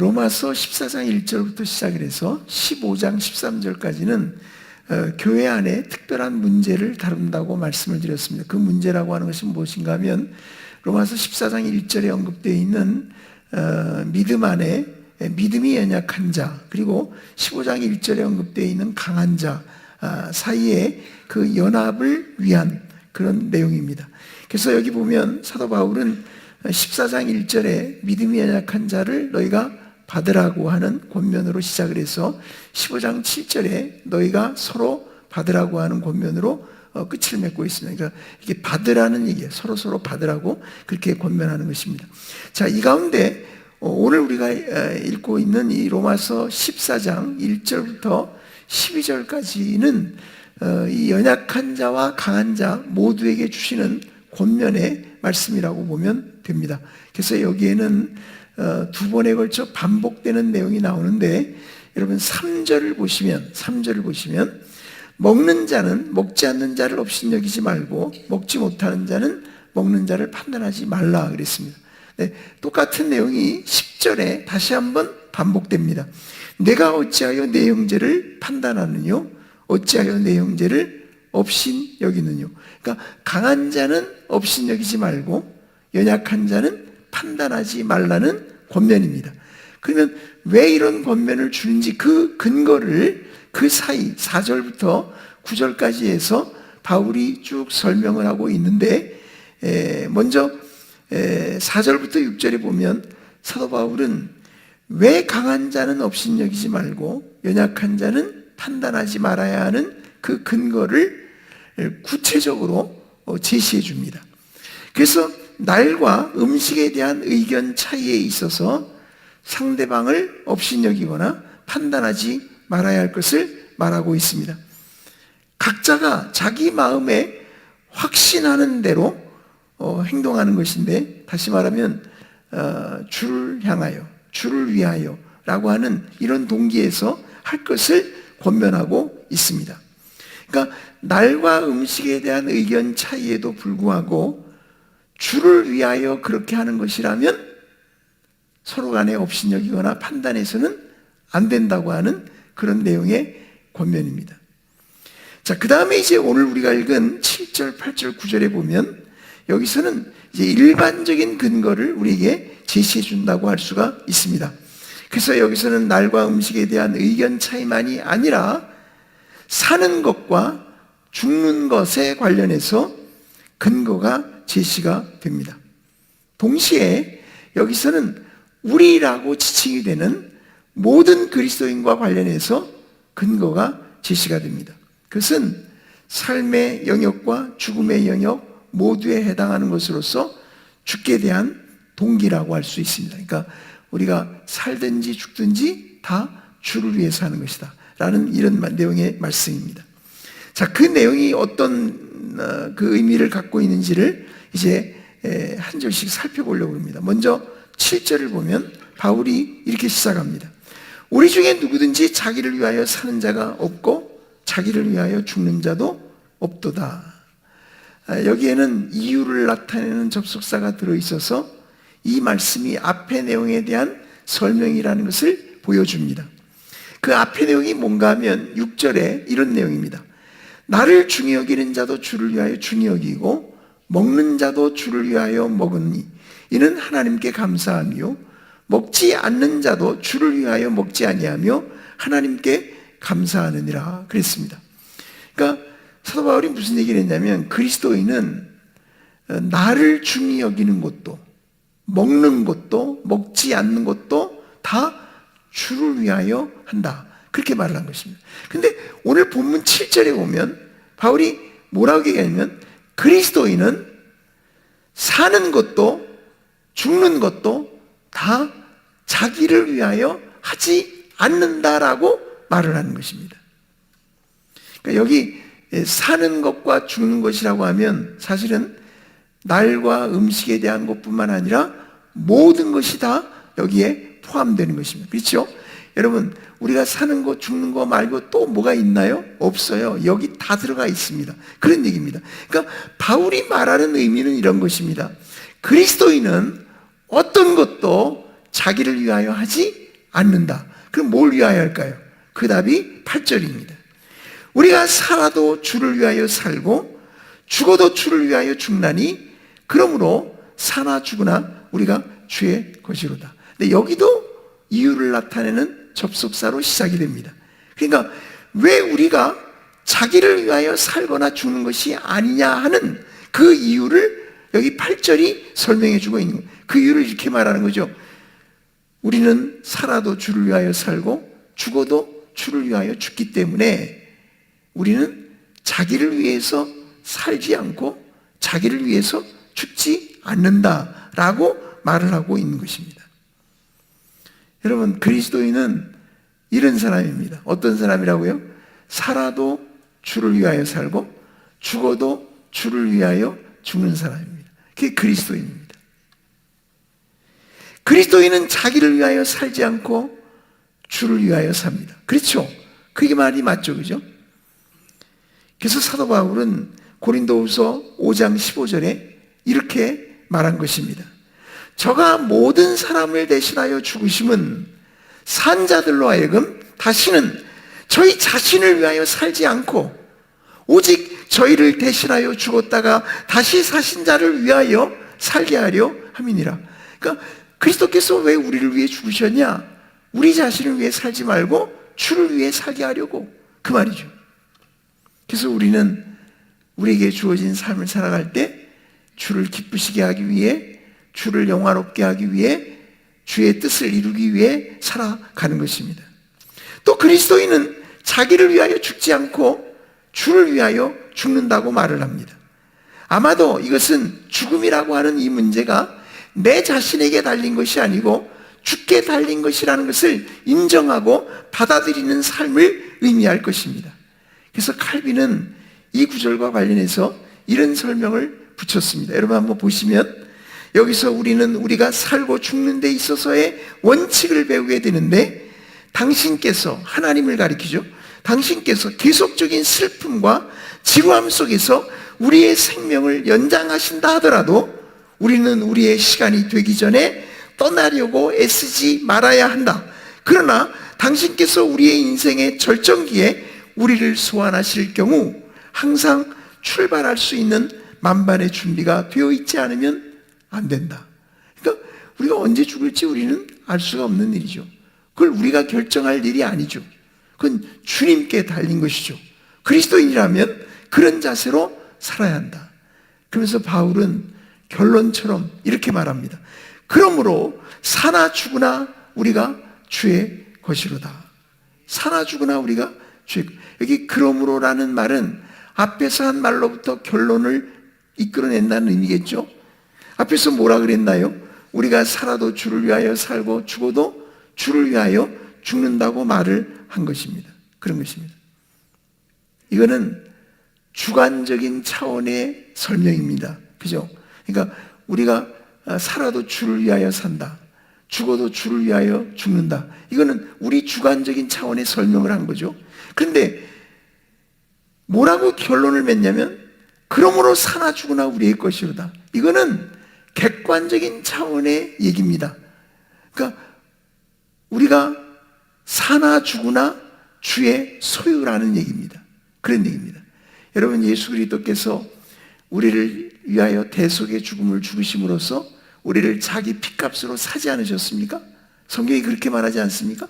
로마서 14장 1절부터 시작을 해서 15장 13절까지는 어, 교회 안에 특별한 문제를 다룬다고 말씀을 드렸습니다. 그 문제라고 하는 것이 무엇인가 하면 로마서 14장 1절에 언급되어 있는 어, 믿음 안에 믿음이 연약한 자 그리고 15장 1절에 언급되어 있는 강한 자 아, 사이에 그 연합을 위한 그런 내용입니다. 그래서 여기 보면 사도 바울은 14장 1절에 믿음이 연약한 자를 너희가 받으라고 하는 권면으로 시작을 해서 15장 7절에 너희가 서로 받으라고 하는 권면으로 어, 끝을 맺고 있습니다. 그러니까 이게 받으라는 얘기예요. 서로 서로 받으라고 그렇게 권면하는 것입니다. 자, 이 가운데 어, 오늘 우리가 읽고 있는 이 로마서 14장 1절부터 12절까지는 어, 이 연약한 자와 강한 자 모두에게 주시는 권면의 말씀이라고 보면 됩니다. 그래서 여기에는 어, 두 번에 걸쳐 반복되는 내용이 나오는데 여러분 3절을 보시면 3절을 보시면 먹는 자는 먹지 않는 자를 없인 여기지 말고 먹지 못하는 자는 먹는 자를 판단하지 말라 그랬습니다. 네, 똑같은 내용이 10절에 다시 한번 반복됩니다. 내가 어찌하여 내 형제를 판단하느뇨? 어찌하여 내 형제를 업신 여기느뇨? 그러니까 강한 자는 업신 여기지 말고 연약한 자는 판단하지 말라는 권면입니다. 그러면 왜 이런 권면을 주는지 그 근거를 그 사이 4절부터 9절까지 해서 바울이 쭉 설명을 하고 있는데 먼저 4절부터 6절에 보면 사도 바울은 왜 강한 자는 업신여기지 말고 연약한 자는 판단하지 말아야 하는 그 근거를 구체적으로 어, 제시해 줍니다. 그래서 날과 음식에 대한 의견 차이에 있어서 상대방을 업신여기거나 판단하지 말아야 할 것을 말하고 있습니다. 각자가 자기 마음에 확신하는 대로 어, 행동하는 것인데 다시 말하면 어, 주를 향하여 주를 위하여 라고 하는 이런 동기에서 할 것을 권면하고 있습니다. 그러니까 날과 음식에 대한 의견 차이에도 불구하고 주를 위하여 그렇게 하는 것이라면 서로 간에 업신여기거나 판단해서는 안 된다고 하는 그런 내용의 권면입니다. 자, 그 다음에 이제 오늘 우리가 읽은 7절, 8절, 9절에 보면 여기서는 이제 일반적인 근거를 우리에게 제시해 준다고 할 수가 있습니다. 그래서 여기서는 날과 음식에 대한 의견 차이만이 아니라 사는 것과 죽는 것에 관련해서 근거가 제시가 됩니다. 동시에 여기서는 우리라고 지칭이 되는 모든 그리스도인과 관련해서 근거가 제시가 됩니다. 그것은 삶의 영역과 죽음의 영역 모두에 해당하는 것으로서 죽게 대한 동기라고 할 수 있습니다. 그러니까 우리가 살든지 죽든지 다 주를 위해서 하는 것이다. 라는 이런 내용의 말씀입니다. 자, 그 내용이 어떤 어, 그 의미를 갖고 있는지를 이제 한 절씩 살펴보려고 합니다. 먼저 7절을 보면 바울이 이렇게 시작합니다. 우리 중에 누구든지 자기를 위하여 사는 자가 없고 자기를 위하여 죽는 자도 없도다. 아, 여기에는 이유를 나타내는 접속사가 들어있어서 이 말씀이 앞의 내용에 대한 설명이라는 것을 보여줍니다. 그 앞의 내용이 뭔가 하면 6절에 이런 내용입니다. 나를 중히 여기는 자도 주를 위하여 중히 여기고 먹는 자도 주를 위하여 먹으니 이는 하나님께 감사하며 먹지 않는 자도 주를 위하여 먹지 아니하며 하나님께 감사하느니라 그랬습니다. 그러니까 사도 바울이 무슨 얘기를 했냐면 그리스도인은 나를 중히 여기는 것도 먹는 것도 먹지 않는 것도 다 주를 위하여 한다. 그렇게 말을 한 것입니다. 근데 오늘 본문 7절에 보면 바울이 뭐라고 얘기하냐면 그리스도인은 사는 것도 죽는 것도 다 자기를 위하여 하지 않는다라고 말을 하는 것입니다. 그러니까 여기 사는 것과 죽는 것이라고 하면 사실은 날과 음식에 대한 것뿐만 아니라 모든 것이 다 여기에 포함되는 것입니다. 그렇죠? 여러분, 우리가 사는 거, 죽는 거 말고 또 뭐가 있나요? 없어요. 여기 다 들어가 있습니다. 그런 얘기입니다. 그러니까 바울이 말하는 의미는 이런 것입니다. 그리스도인은 어떤 것도 자기를 위하여 하지 않는다. 그럼 뭘 위하여 할까요? 그 답이 8절입니다. 우리가 살아도 주를 위하여 살고 죽어도 주를 위하여 죽나니 그러므로 사나 죽으나 우리가 주의 것이로다. 근데 여기도 이유를 나타내는 접속사로 시작이 됩니다. 그러니까 왜 우리가 자기를 위하여 살거나 죽는 것이 아니냐 하는 그 이유를 여기 8절이 설명해 주고 있는 거예요. 그 이유를 이렇게 말하는 거죠. 우리는 살아도 주를 위하여 살고 죽어도 주를 위하여 죽기 때문에 우리는 자기를 위해서 살지 않고 자기를 위해서 죽지 않는다라고 말을 하고 있는 것입니다. 여러분, 그리스도인은 이런 사람입니다. 어떤 사람이라고요? 살아도 주를 위하여 살고 죽어도 주를 위하여 죽는 사람입니다. 그게 그리스도인입니다. 그리스도인은 자기를 위하여 살지 않고 주를 위하여 삽니다. 그렇죠? 그게 말이 맞죠, 그죠? 그래서 사도 바울은 고린도후서 5장 15절에 이렇게 말한 것입니다. 저가 모든 사람을 대신하여 죽으심은 산자들로 하여금 다시는 저희 자신을 위하여 살지 않고 오직 저희를 대신하여 죽었다가 다시 사신 자를 위하여 살게 하려 함이니라. 그러니까 그리스도께서 왜 우리를 위해 죽으셨냐? 우리 자신을 위해 살지 말고 주를 위해 살게 하려고 그 말이죠. 그래서 우리는 우리에게 주어진 삶을 살아갈 때 주를 기쁘시게 하기 위해 주를 영화롭게 하기 위해 주의 뜻을 이루기 위해 살아가는 것입니다. 또 그리스도인은 자기를 위하여 죽지 않고 주를 위하여 죽는다고 말을 합니다. 아마도 이것은 죽음이라고 하는 이 문제가 내 자신에게 달린 것이 아니고 죽게 달린 것이라는 것을 인정하고 받아들이는 삶을 의미할 것입니다. 그래서 칼빈은 이 구절과 관련해서 이런 설명을 붙였습니다. 여러분 한번 보시면 여기서 우리는 우리가 살고 죽는 데 있어서의 원칙을 배우게 되는데 당신께서 하나님을 가리키죠. 당신께서 계속적인 슬픔과 지루함 속에서 우리의 생명을 연장하신다 하더라도 우리는 우리의 시간이 되기 전에 떠나려고 애쓰지 말아야 한다. 그러나 당신께서 우리의 인생의 절정기에 우리를 소환하실 경우 항상 출발할 수 있는 만반의 준비가 되어 있지 않으면 안 된다. 그러니까 우리가 언제 죽을지 우리는 알 수가 없는 일이죠. 그걸 우리가 결정할 일이 아니죠. 그건 주님께 달린 것이죠. 그리스도인이라면 그런 자세로 살아야 한다. 그러면서 바울은 결론처럼 이렇게 말합니다. 그러므로 사나 죽으나 우리가 주의 것이로다. 사나 죽으나 우리가 주의 여기 그러므로라는 말은 앞에서 한 말로부터 결론을 이끌어낸다는 의미겠죠. 앞에서 뭐라 그랬나요? 우리가 살아도 주를 위하여 살고 죽어도 주를 위하여 죽는다고 말을 한 것입니다. 그런 것입니다. 이거는 주관적인 차원의 설명입니다. 그죠? 그러니까 우리가 살아도 주를 위하여 산다. 죽어도 주를 위하여 죽는다. 이거는 우리 주관적인 차원의 설명을 한 거죠. 그런데 뭐라고 결론을 맺냐면 그러므로 사나 죽으나 우리의 것이로다. 이거는 객관적인 차원의 얘기입니다. 그러니까 우리가 사나 죽으나 주의 소유라는 얘기입니다. 그런 얘기입니다. 여러분 예수 그리스도께서 우리를 위하여 대속의 죽음을 죽으심으로써 우리를 자기 피값으로 사지 않으셨습니까? 성경이 그렇게 말하지 않습니까?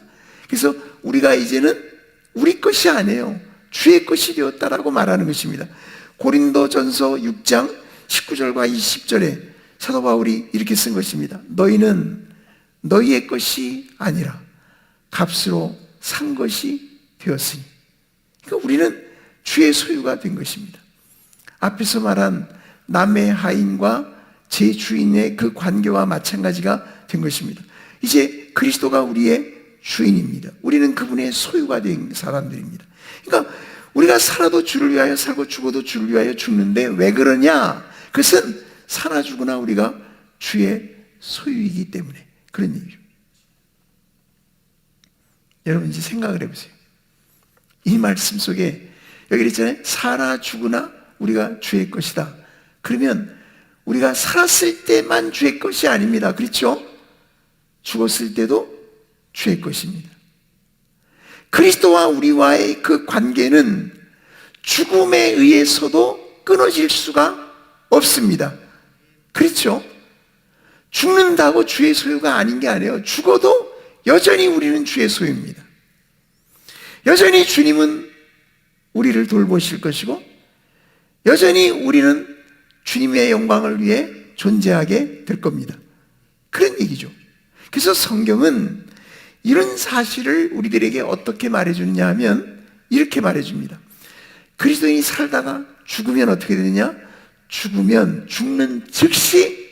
그래서 우리가 이제는 우리 것이 아니에요. 주의 것이 되었다라고 말하는 것입니다. 고린도전서 6장 19절과 20절에 사도 바울이 이렇게 쓴 것입니다. 너희는 너희의 것이 아니라 값으로 산 것이 되었으니. 그러니까 우리는 주의 소유가 된 것입니다. 앞에서 말한 남의 하인과 제 주인의 그 관계와 마찬가지가 된 것입니다. 이제 그리스도가 우리의 주인입니다. 우리는 그분의 소유가 된 사람들입니다. 그러니까 우리가 살아도 주를 위하여 살고 죽어도 주를 위하여 죽는데 왜 그러냐? 그것은 살아 죽으나 우리가 주의 소유이기 때문에 그런 얘기죠. 여러분 이제 생각을 해보세요. 이 말씀 속에 여기 있잖아요. 살아 죽으나 우리가 주의 것이다. 그러면 우리가 살았을 때만 주의 것이 아닙니다. 그렇죠? 죽었을 때도 주의 것입니다. 그리스도와 우리와의 그 관계는 죽음에 의해서도 끊어질 수가 없습니다. 그렇죠? 죽는다고 주의 소유가 아닌 게 아니에요. 죽어도 여전히 우리는 주의 소유입니다. 여전히 주님은 우리를 돌보실 것이고, 여전히 우리는 주님의 영광을 위해 존재하게 될 겁니다. 그런 얘기죠. 그래서 성경은 이런 사실을 우리들에게 어떻게 말해주느냐 하면 이렇게 말해줍니다. 그리스도인이 살다가 죽으면 어떻게 되느냐? 죽으면 죽는 즉시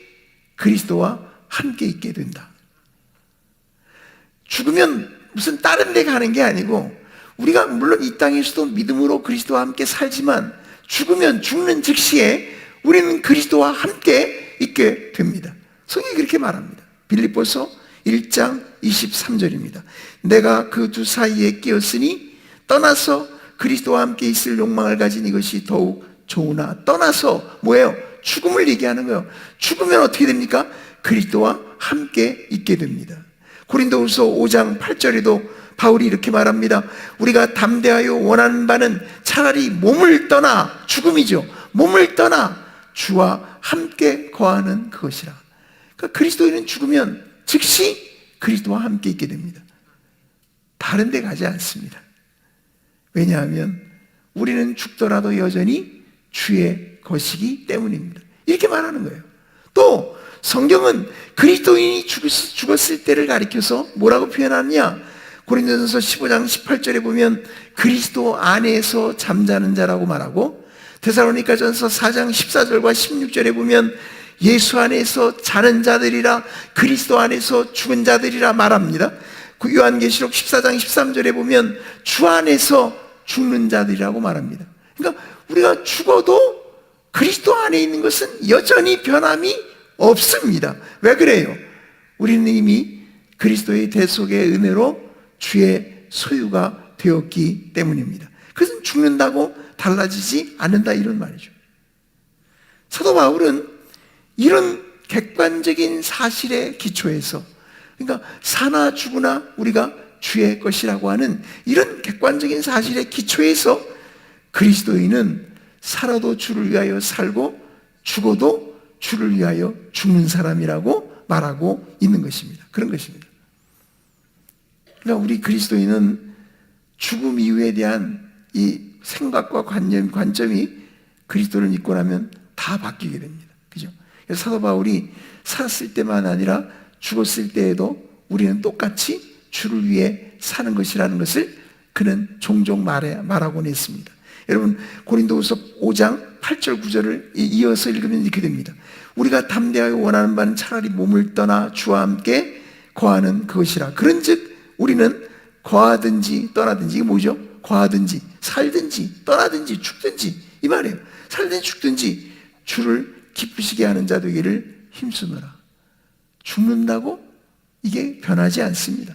그리스도와 함께 있게 된다. 죽으면 무슨 다른 데 가는 게 아니고 우리가 물론 이 땅에서도 믿음으로 그리스도와 함께 살지만 죽으면 죽는 즉시에 우리는 그리스도와 함께 있게 됩니다. 성경이 그렇게 말합니다. 빌립보서 1장 23절입니다. 내가 그 두 사이에 끼었으니 떠나서 그리스도와 함께 있을 욕망을 가진 이것이 더욱 좋으나 떠나서 뭐예요? 죽음을 얘기하는 거예요. 죽으면 어떻게 됩니까? 그리스도와 함께 있게 됩니다. 고린도후서 5장 8절에도 바울이 이렇게 말합니다. 우리가 담대하여 원하는 바는 차라리 몸을 떠나 죽음이죠. 몸을 떠나 주와 함께 거하는 그것이라. 그러니까 그리스도인은 죽으면 즉시 그리스도와 함께 있게 됩니다. 다른 데 가지 않습니다. 왜냐하면 우리는 죽더라도 여전히 주의 것이기 때문입니다. 이렇게 말하는 거예요. 또 성경은 그리스도인이 죽었을 때를 가리켜서 뭐라고 표현하느냐? 고린도전서 15장 18절에 보면 그리스도 안에서 잠자는 자라고 말하고 데살로니가전서 4장 14절과 16절에 보면 예수 안에서 자는 자들이라 그리스도 안에서 죽은 자들이라 말합니다. 그 요한계시록 14장 13절에 보면 주 안에서 죽는 자들이라고 말합니다. 그러니까 우리가 죽어도 그리스도 안에 있는 것은 여전히 변함이 없습니다. 왜 그래요? 우리는 이미 그리스도의 대속의 은혜로 주의 소유가 되었기 때문입니다. 그것은 죽는다고 달라지지 않는다 이런 말이죠. 사도 바울은 이런 객관적인 사실의 기초에서 그러니까 사나 죽으나 우리가 주의 것이라고 하는 이런 객관적인 사실의 기초에서 그리스도인은 살아도 주를 위하여 살고 죽어도 주를 위하여 죽는 사람이라고 말하고 있는 것입니다. 그런 것입니다. 그러니까 우리 그리스도인은 죽음 이후에 대한 이 생각과 관념, 관점이 그리스도를 믿고 나면 다 바뀌게 됩니다. 그죠? 사도 바울이 살았을 때만 아니라 죽었을 때에도 우리는 똑같이 주를 위해 사는 것이라는 것을 그는 종종 말해, 말하곤 했습니다. 여러분, 고린도후서 5장 8절 9절을 이어서 읽으면 이렇게 됩니다. 우리가 담대하여 원하는 바는 차라리 몸을 떠나 주와 함께 거하는 그것이라. 그런즉 우리는 거하든지 떠나든지 뭐죠? 거하든지 살든지 떠나든지 죽든지 이 말이에요. 살든지 죽든지 주를 기쁘시게 하는 자 되기를 힘쓰느라. 죽는다고 이게 변하지 않습니다.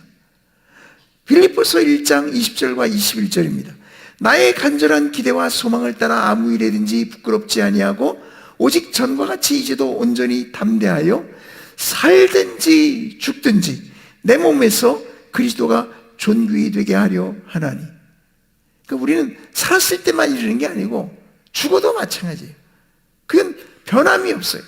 빌립보서 1장 20절과 21절입니다. 나의 간절한 기대와 소망을 따라 아무 일에든지 부끄럽지 아니하고 오직 전과 같이 이제도 온전히 담대하여 살든지 죽든지 내 몸에서 그리스도가 존귀히 되게 하려 하나니. 그러니까 우리는 살았을 때만 이르는 게 아니고 죽어도 마찬가지예요. 그건 변함이 없어요.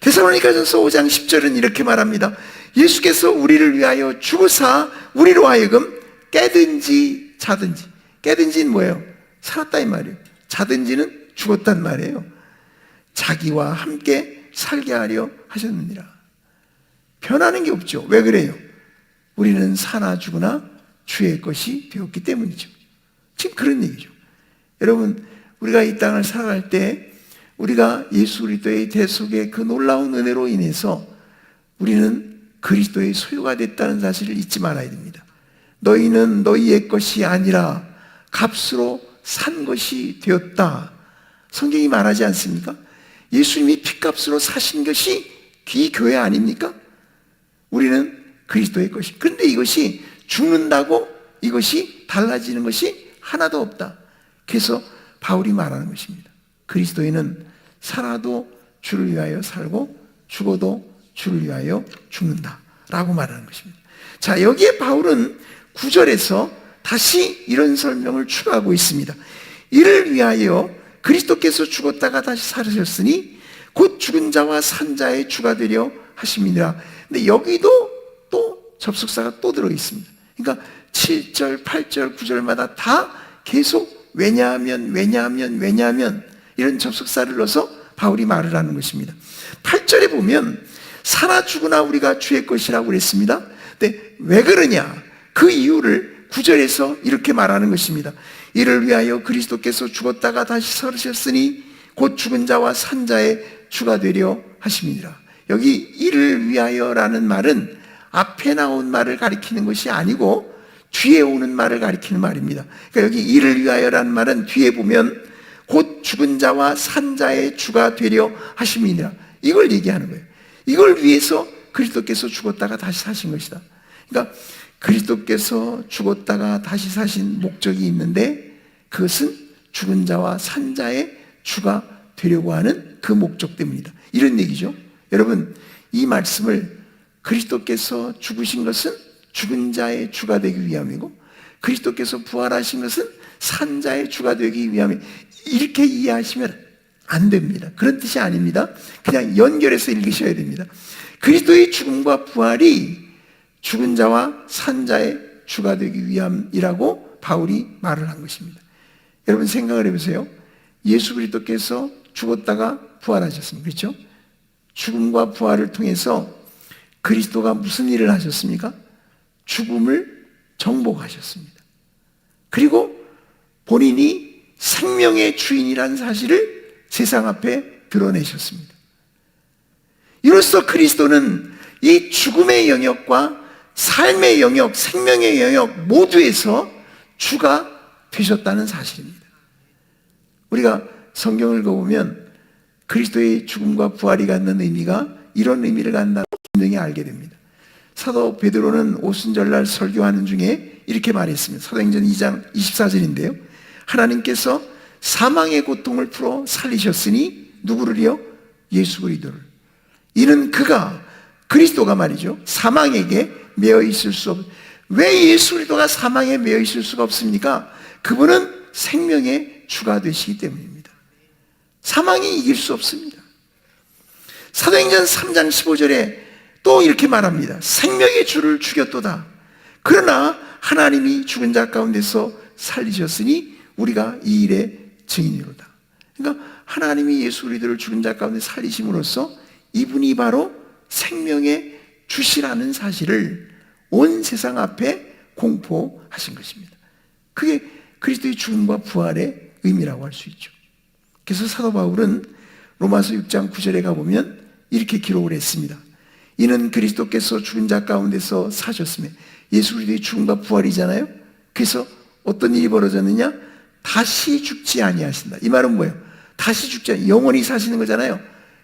데살로니가전서 5장 10절은 이렇게 말합니다. 예수께서 우리를 위하여 죽으사 우리로 하여금 깨든지 자든지 깨든지는 뭐예요? 살았다 이 말이에요. 자든지는 죽었단 말이에요. 자기와 함께 살게 하려 하셨느니라. 변하는 게 없죠. 왜 그래요? 우리는 사나 죽으나 주의 것이 되었기 때문이죠. 지금 그런 얘기죠. 여러분, 우리가 이 땅을 살아갈 때 우리가 예수 그리스도의 대속의 그 놀라운 은혜로 인해서 우리는 그리스도의 소유가 됐다는 사실을 잊지 말아야 됩니다. 너희는 너희의 것이 아니라 값으로 산 것이 되었다. 성경이 말하지 않습니까? 예수님이 피값으로 사신 것이 이 교회 아닙니까? 우리는 그리스도의 것이. 근데 이것이 죽는다고 이것이 달라지는 것이 하나도 없다. 그래서 바울이 말하는 것입니다. 그리스도인은 살아도 주를 위하여 살고 죽어도 주를 위하여 죽는다. 라고 말하는 것입니다. 자, 여기에 바울은 구절에서 다시 이런 설명을 추가하고 있습니다. 이를 위하여 그리스도께서 죽었다가 다시 살으셨으니 곧 죽은 자와 산 자의 주가 되려 하심이니라. 근데 여기도 또 접속사가 또 들어 있습니다. 그러니까 7절, 8절, 9절마다 다 계속 왜냐하면 왜냐하면 왜냐하면 이런 접속사를 넣어서 바울이 말을 하는 것입니다. 8절에 보면 살아 죽으나 우리가 주의 것이라고 그랬습니다. 근데 왜 그러냐? 그 이유를 9절에서 이렇게 말하는 것입니다. 이를 위하여 그리스도께서 죽었다가 다시 살으셨으니 곧 죽은 자와 산 자의 주가 되려 하심이니라. 여기 이를 위하여라는 말은 앞에 나온 말을 가리키는 것이 아니고 뒤에 오는 말을 가리키는 말입니다. 그러니까 여기 이를 위하여라는 말은 뒤에 보면 곧 죽은 자와 산 자의 주가 되려 하심이니라. 이걸 얘기하는 거예요. 이걸 위해서 그리스도께서 죽었다가 다시 사신 것이다. 그러니까 그리스도께서 죽었다가 다시 사신 목적이 있는데 그것은 죽은 자와 산 자의 주가 되려고 하는 그 목적 때문이다. 이런 얘기죠. 여러분, 이 말씀을 그리스도께서 죽으신 것은 죽은 자의 주가 되기 위함이고 그리스도께서 부활하신 것은 산 자의 주가 되기 위함이 이렇게 이해하시면 안 됩니다. 그런 뜻이 아닙니다. 그냥 연결해서 읽으셔야 됩니다. 그리스도의 죽음과 부활이 죽은 자와 산 자의 주가 되기 위함이라고 바울이 말을 한 것입니다. 여러분 생각을 해보세요. 예수 그리스도께서 죽었다가 부활하셨습니다. 그렇죠? 죽음과 부활을 통해서 그리스도가 무슨 일을 하셨습니까? 죽음을 정복하셨습니다. 그리고 본인이 생명의 주인이라는 사실을 세상 앞에 드러내셨습니다. 이로써 그리스도는 이 죽음의 영역과 삶의 영역, 생명의 영역 모두에서 주가 되셨다는 사실입니다. 우리가 성경을 읽어보면 그리스도의 죽음과 부활이 갖는 의미가 이런 의미를 갖는다고 분명히 알게 됩니다. 사도 베드로는 오순절날 설교하는 중에 이렇게 말했습니다. 사도행전 2장 24절인데요. 하나님께서 사망의 고통을 풀어 살리셨으니 누구를요? 예수 그리스도를. 이는 그가 그리스도가 말이죠. 사망에게 매여 있을 수 없. 왜 예수 그리스도가 사망에 매여 있을 수가 없습니까? 그분은 생명의 주가 되시기 때문입니다. 사망이 이길 수 없습니다. 사도행전 3장 15절에 또 이렇게 말합니다. 생명의 주를 죽였도다. 그러나 하나님이 죽은 자 가운데서 살리셨으니 우리가 이 일의 증인이로다. 그러니까 하나님이 예수 그리스도를 죽은 자 가운데 살리심으로써 이분이 바로 생명의 주시라는 사실을 온 세상 앞에 공포하신 것입니다. 그게 그리스도의 죽음과 부활의 의미라고 할 수 있죠. 그래서 사도 바울은 로마서 6장 9절에 가보면 이렇게 기록을 했습니다. 이는 그리스도께서 죽은 자 가운데서 사셨으며 예수 그리스도의 죽음과 부활이잖아요. 그래서 어떤 일이 벌어졌느냐? 다시 죽지 아니하신다. 이 말은 뭐예요? 다시 죽지 아니 영원히 사시는 거잖아요.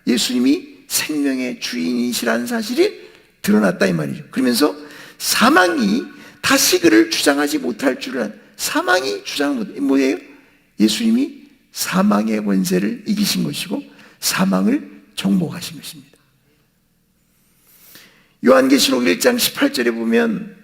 예수님이 생명의 주인이시라는 사실이 드러났다 이 말이죠. 그러면서 사망이 다시 그를 주장하지 못할 줄을 사망이 주장 못 뭐예요? 예수님이 사망의 권세를 이기신 것이고 사망을 정복하신 것입니다. 요한계시록 1장 18절에 보면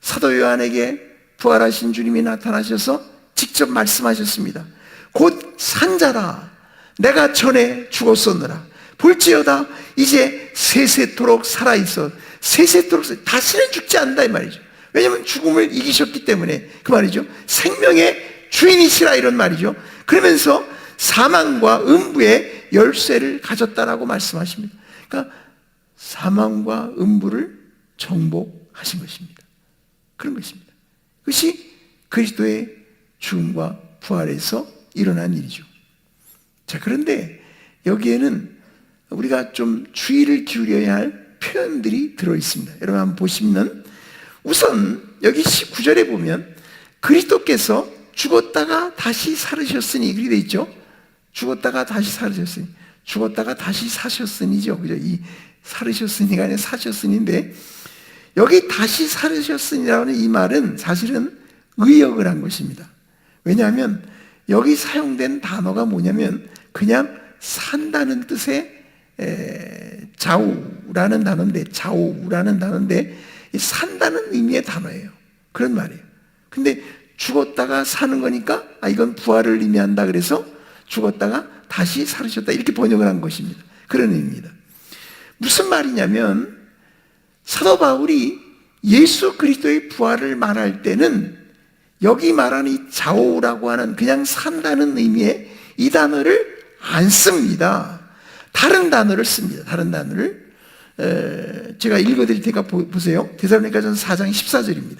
사도 요한에게 부활하신 주님이 나타나셔서 직접 말씀하셨습니다. 곧 산자라 내가 전에 죽었었느라 볼지어다 이제 세세토록 살아있어 세세토록 다시는 죽지 않는다 이 말이죠. 왜냐하면 죽음을 이기셨기 때문에 그 말이죠. 생명의 주인이시라 이런 말이죠. 그러면서 사망과 음부의 열쇠를 가졌다라고 말씀하십니다. 그러니까 사망과 음부를 정복하신 것입니다. 그런 것입니다. 그것이 그리스도의 죽음과 부활에서 일어난 일이죠. 자, 그런데 여기에는 우리가 좀 주의를 기울여야 할 표현들이 들어 있습니다. 여러분 한번 보시면 우선 여기 19절에 보면 그리스도께서 죽었다가 다시 살으셨으니 그렇게 돼 있죠. 죽었다가 다시 살으셨으니 죽었다가 다시 사셨으니죠. 그죠? 이 살으셨으니가 아니라 사셨으니인데 여기 다시 살으셨으니라는 이 말은 사실은 의역을 한 것입니다. 왜냐하면 여기 사용된 단어가 뭐냐면 그냥 산다는 뜻의 좌우라는 단어인데 좌우라는 단어인데 이 산다는 의미의 단어예요. 그런 말이에요. 근데 죽었다가 사는 거니까 아 이건 부활을 의미한다 그래서 죽었다가 다시 살으셨다 이렇게 번역을 한 것입니다. 그런 의미입니다. 무슨 말이냐면 사도 바울이 예수 그리스도의 부활을 말할 때는 여기 말하는 이 자오라고 하는 그냥 산다는 의미의 이 단어를 안 씁니다. 다른 단어를 씁니다. 다른 단어를 에, 제가 읽어드릴 테니까 보, 보세요. 데살로니가전 4장 14절입니다.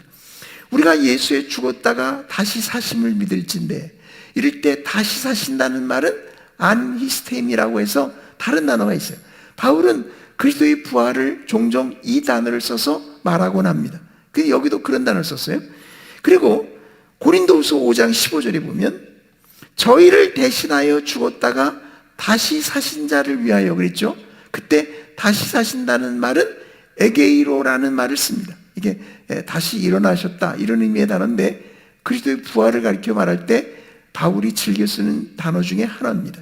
우리가 예수에 죽었다가 다시 사심을 믿을진데 이럴 때 다시 사신다는 말은 안히스템이라고 해서 다른 단어가 있어요. 바울은 그리스도의 부활을 종종 이 단어를 써서 말하곤 합니다. 그 여기도 그런 단어를 썼어요. 그리고 고린도후서 5장 15절에 보면 저희를 대신하여 죽었다가 다시 사신 자를 위하여 그랬죠. 그때 다시 사신다는 말은 에게이로라는 말을 씁니다. 이게 다시 일어나셨다 이런 의미의 단어인데 그리스도의 부활을 가리켜 말할 때 바울이 즐겨 쓰는 단어 중에 하나입니다.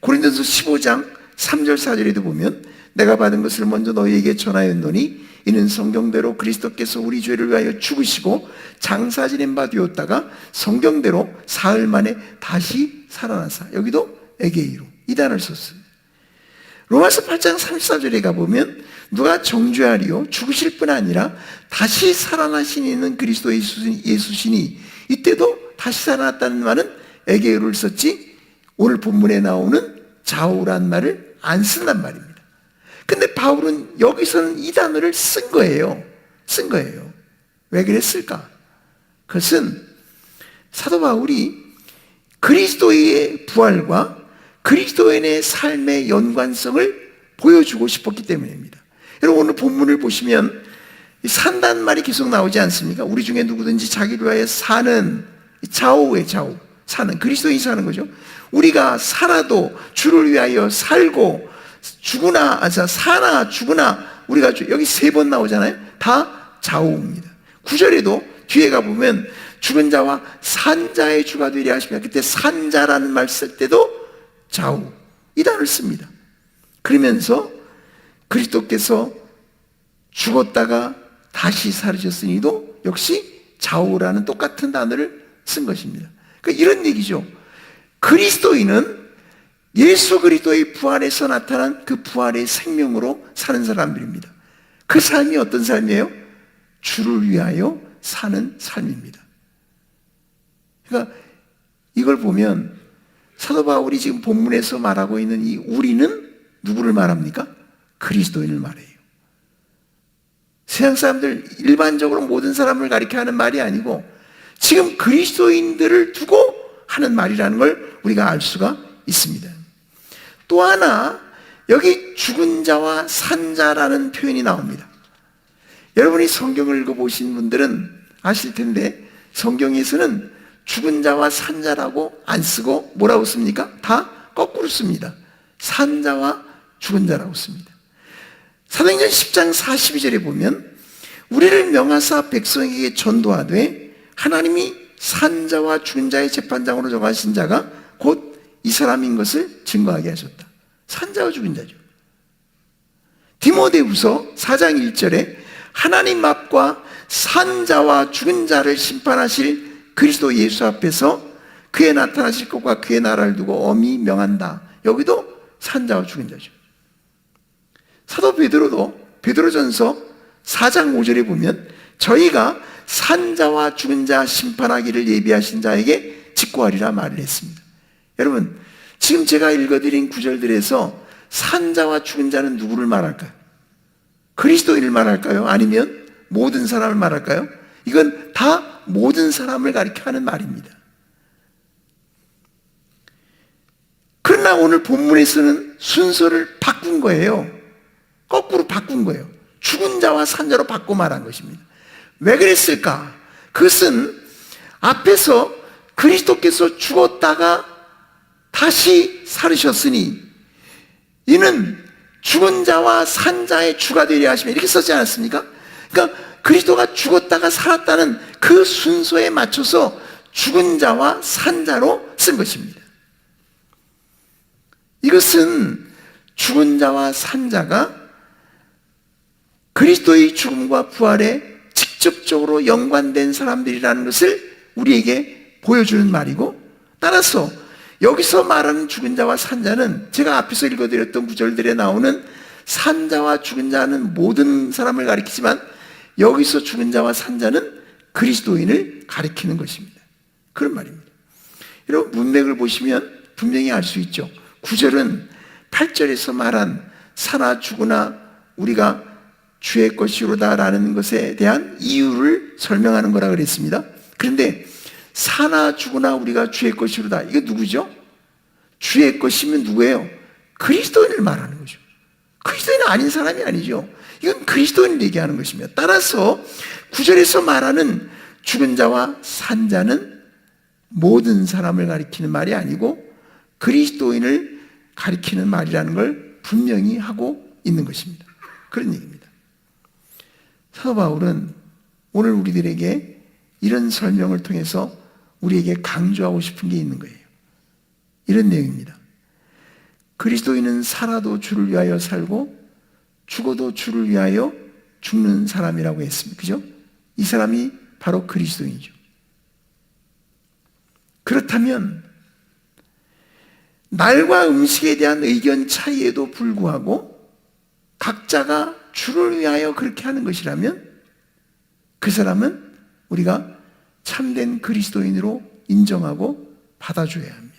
고린도서 15장 3절 4절에도 보면 내가 받은 것을 먼저 너희에게 전하였노니 이는 성경대로 그리스도께서 우리 죄를 위하여 죽으시고 장사 지낸 바 되었다가 성경대로 사흘 만에 다시 살아나사 여기도 에게이로 이 단어를 썼어요. 로마서 8장 34절에 가보면 누가 정죄하리요 죽으실 뿐 아니라 다시 살아나신 이는 그리스도 예수시니 이때도 다시 살아났다는 말은 에게이로를 썼지 오늘 본문에 나오는 자오란 말을 안 쓴단 말입니다. 근데 바울은 여기서는 이 단어를 쓴 거예요. 쓴 거예요. 왜 그랬을까? 그것은 사도 바울이 그리스도의 부활과 그리스도인의 삶의 연관성을 보여주고 싶었기 때문입니다. 여러분 오늘 본문을 보시면 산다는 말이 계속 나오지 않습니까? 우리 중에 누구든지 자기를 위하여 사는 좌우의 좌우 사는 그리스도인이 사는 거죠. 우리가 살아도 주를 위하여 살고 죽으나, 아, 사나 죽으나 우리가 여기 세 번 나오잖아요. 다 좌우입니다. 구절에도 뒤에 가 보면 죽은 자와 산자의 주가 되리 하시며 그때 산자라는 말 쓸 때도 좌우 이 단어를 씁니다. 그러면서 그리스도께서 죽었다가 다시 살으셨으니도 역시 좌우라는 똑같은 단어를 쓴 것입니다. 그러니까 이런 얘기죠. 그리스도인은 예수 그리스도의 부활에서 나타난 그 부활의 생명으로 사는 사람들입니다. 그 삶이 어떤 삶이에요? 주를 위하여 사는 삶입니다. 그러니까 이걸 보면 사도 바울이 지금 본문에서 말하고 있는 이 우리는 누구를 말합니까? 그리스도인을 말해요. 세상 사람들 일반적으로 모든 사람을 가리켜 하는 말이 아니고 지금 그리스도인들을 두고 하는 말이라는 걸 우리가 알 수가 있습니다. 또 하나 여기 죽은 자와 산 자라는 표현이 나옵니다. 여러분이 성경을 읽어보신 분들은 아실 텐데 성경에서는 죽은 자와 산 자라고 안 쓰고 뭐라고 씁니까? 다 거꾸로 씁니다. 산 자와 죽은 자라고 씁니다. 사도행전 10장 42절에 보면 우리를 명하사 백성에게 전도하되 하나님이 산 자와 죽은 자의 재판장으로 정하신 자가 곧 이 사람인 것을 증거하게 하셨다. 산 자와 죽은 자죠. 디모데후서 4장 1절에 하나님 앞과 산 자와 죽은 자를 심판하실 그리스도 예수 앞에서 그의 나타나실 것과 그의 나라를 두고 엄히 명한다. 여기도 산자와 죽은 자죠. 사도 베드로도 베드로전서 4장 5절에 보면 저희가 산자와 죽은 자 심판하기를 예비하신 자에게 직고하리라 말을 했습니다. 여러분, 지금 제가 읽어드린 구절들에서 산자와 죽은 자는 누구를 말할까요? 그리스도인을 말할까요? 아니면 모든 사람을 말할까요? 이건 다 모든 사람을 가리켜 하는 말입니다. 그러나 오늘 본문에서는 순서를 바꾼 거예요. 거꾸로 바꾼 거예요. 죽은 자와 산 자로 바꿔 말한 것입니다. 왜 그랬을까? 그것은 앞에서 그리스도께서 죽었다가 다시 살으셨으니 이는 죽은 자와 산 자의 주가 되려 하시며 이렇게 썼지 않았습니까? 그러니까 그리스도가 죽었다가 살았다는 그 순서에 맞춰서 죽은 자와 산 자로 쓴 것입니다. 이것은 죽은 자와 산 자가 그리스도의 죽음과 부활에 직접적으로 연관된 사람들이라는 것을 우리에게 보여주는 말이고 따라서 여기서 말하는 죽은 자와 산 자는 제가 앞에서 읽어드렸던 구절들에 나오는 산자와 죽은 자는 모든 사람을 가리키지만 여기서 죽은 자와 산 자는 그리스도인을 가리키는 것입니다. 그런 말입니다. 여러분 문맥을 보시면 분명히 알 수 있죠. 구절은 8절에서 말한 사나 죽으나 우리가 주의 것이로다라는 것에 대한 이유를 설명하는 거라 그랬습니다. 그런데 사나 죽으나 우리가 주의 것이로다. 이거 누구죠? 주의 것이면 누구예요? 그리스도인을 말하는 거죠. 그리스도인 아닌 사람이 아니죠. 이건 그리스도인을 얘기하는 것입니다. 따라서 구절에서 말하는 죽은 자와 산 자는 모든 사람을 가리키는 말이 아니고 그리스도인을 가리키는 말이라는 걸 분명히 하고 있는 것입니다. 그런 얘기입니다. 사도 바울은 오늘 우리들에게 이런 설명을 통해서 우리에게 강조하고 싶은 게 있는 거예요. 이런 내용입니다. 그리스도인은 살아도 주를 위하여 살고 죽어도 주를 위하여 죽는 사람이라고 했습니다. 그죠? 이 사람이 바로 그리스도인이죠. 그렇다면 날과 음식에 대한 의견 차이에도 불구하고 각자가 주를 위하여 그렇게 하는 것이라면 그 사람은 우리가 참된 그리스도인으로 인정하고 받아줘야 합니다.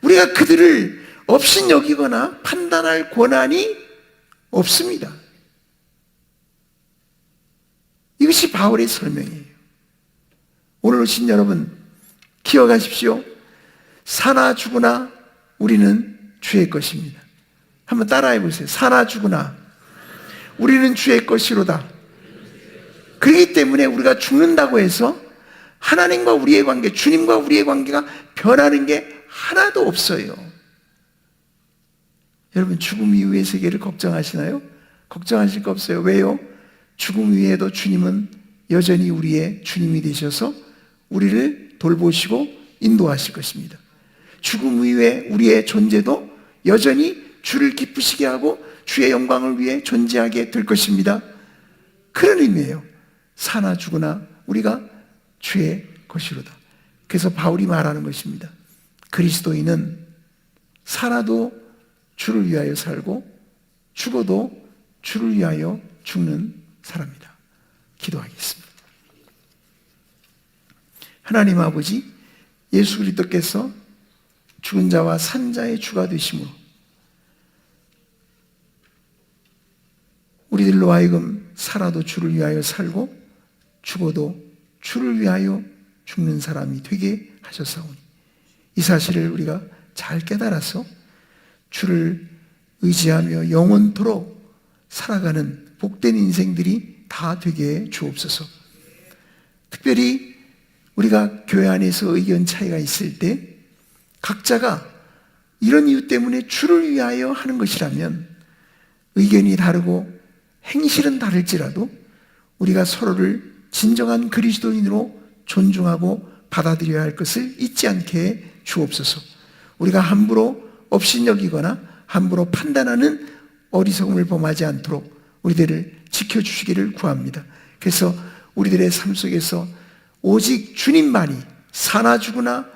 우리가 그들을 없인 여기거나 판단할 권한이 없습니다. 이것이 바울의 설명이에요. 오늘 오신 여러분, 기억하십시오. 사나 죽으나 우리는 주의 것입니다. 한번 따라해 보세요. 사나 죽으나 우리는 주의 것이로다. 그렇기 때문에 우리가 죽는다고 해서 하나님과 우리의 관계, 주님과 우리의 관계가 변하는 게 하나도 없어요. 여러분, 죽음 이후의 세계를 걱정하시나요? 걱정하실 거 없어요. 왜요? 죽음 이후에도 주님은 여전히 우리의 주님이 되셔서 우리를 돌보시고 인도하실 것입니다. 죽음 이후에 우리의 존재도 여전히 주를 기쁘시게 하고 주의 영광을 위해 존재하게 될 것입니다. 그런 의미예요. 사나 죽으나 우리가 주의 것이로다. 그래서 바울이 말하는 것입니다. 그리스도인은 살아도 주를 위하여 살고 죽어도 주를 위하여 죽는 사람이다. 기도하겠습니다. 하나님 아버지 예수 그리스도께서 죽은 자와 산 자의 주가 되심으로 우리들로 하여금 살아도 주를 위하여 살고 죽어도 주를 위하여 죽는 사람이 되게 하셨사오니 이 사실을 우리가 잘 깨달아서 주를 의지하며 영원토록 살아가는 복된 인생들이 다 되게 주옵소서. 특별히 우리가 교회 안에서 의견 차이가 있을 때 각자가 이런 이유 때문에 주를 위하여 하는 것이라면 의견이 다르고 행실은 다를지라도 우리가 서로를 진정한 그리스도인으로 존중하고 받아들여야 할 것을 잊지 않게 주옵소서. 우리가 함부로 업신여기거나 함부로 판단하는 어리석음을 범하지 않도록 우리들을 지켜주시기를 구합니다. 그래서 우리들의 삶 속에서 오직 주님만이 사나 죽으나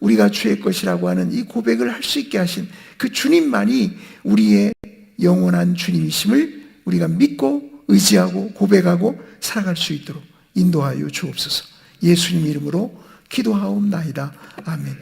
우리가 주의 것이라고 하는 이 고백을 할 수 있게 하신 그 주님만이 우리의 영원한 주님이심을 우리가 믿고 의지하고 고백하고 살아갈 수 있도록 인도하여 주옵소서. 예수님 이름으로 기도하옵나이다. 아멘.